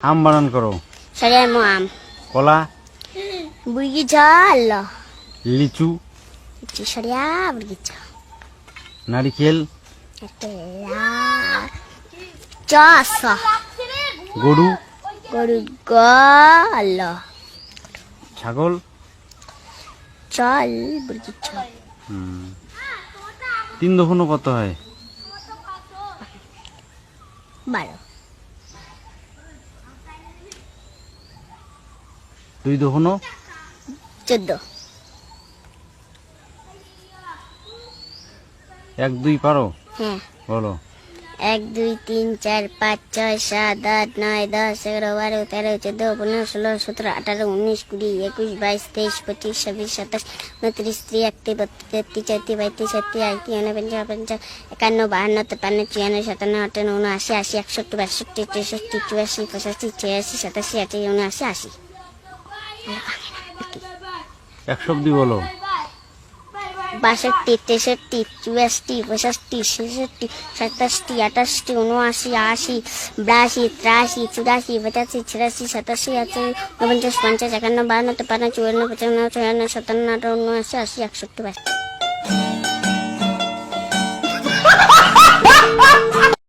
আম বানান করো। সেরেম আম। কলা বুইগি ঝাল লিচু লিচু সরিয়া বুইগি নারিকেল চাস গরু গরু গাল ছাগল চাল বুইগি ছাগল তিন দফনও কত হয়? বারো। দুই দফনও Jodoh. এক দুই পারো? হ্যাঁ। বলো। এক দুই তিন চার পাঁচ ছয় সাত আট নয় দশ এগারো বারো তেরো চোদ্দ পনেরো ষোলো সতেরো আঠারো উনিশ কুড়ি একুশ বাইশ তেইশ পঁচিশ ছাব্বিশ সাতাশ উনত্রিশ ত্রিশ একত্রিশ বত্রিশ তেত্রিশ চৌত্রিশ পঁয়ত্রিশ ছত্রিশ আটত্রিশ উনপঞ্চাশ পঞ্চাশ একান্ন বাহান্ন তেপান্ন চুয়ান্ন সাতান্ন আটান্ন উনআশি আশি একষট্টি বাষট্টি তেষট্টি চুরাশি পঁচাশি ছিয়াশি সাতাশি আটাশি উনআশি আশি। অব্দি বলো। বাষট্টি, তেষট্টি, চুয়াশি, পঁয়ষট্টি, ছেষট্টি সাতাশটি আটাশটি উনআশি, আশি, বিরাশি, ত্রাশি, চুরাশি, পঁচাশি, ছিয়াশি, সাতাশি আশি উনপঞ্চাশ, পঞ্চাশ, একান্ন, বাহান্ন তেপান্ন চুয়ান্ন, পঁচান্ন, ছয়ান্ন সাতান্ন আটান্ন, উনআশি, আশি, একষট্টি, বাষট্টি।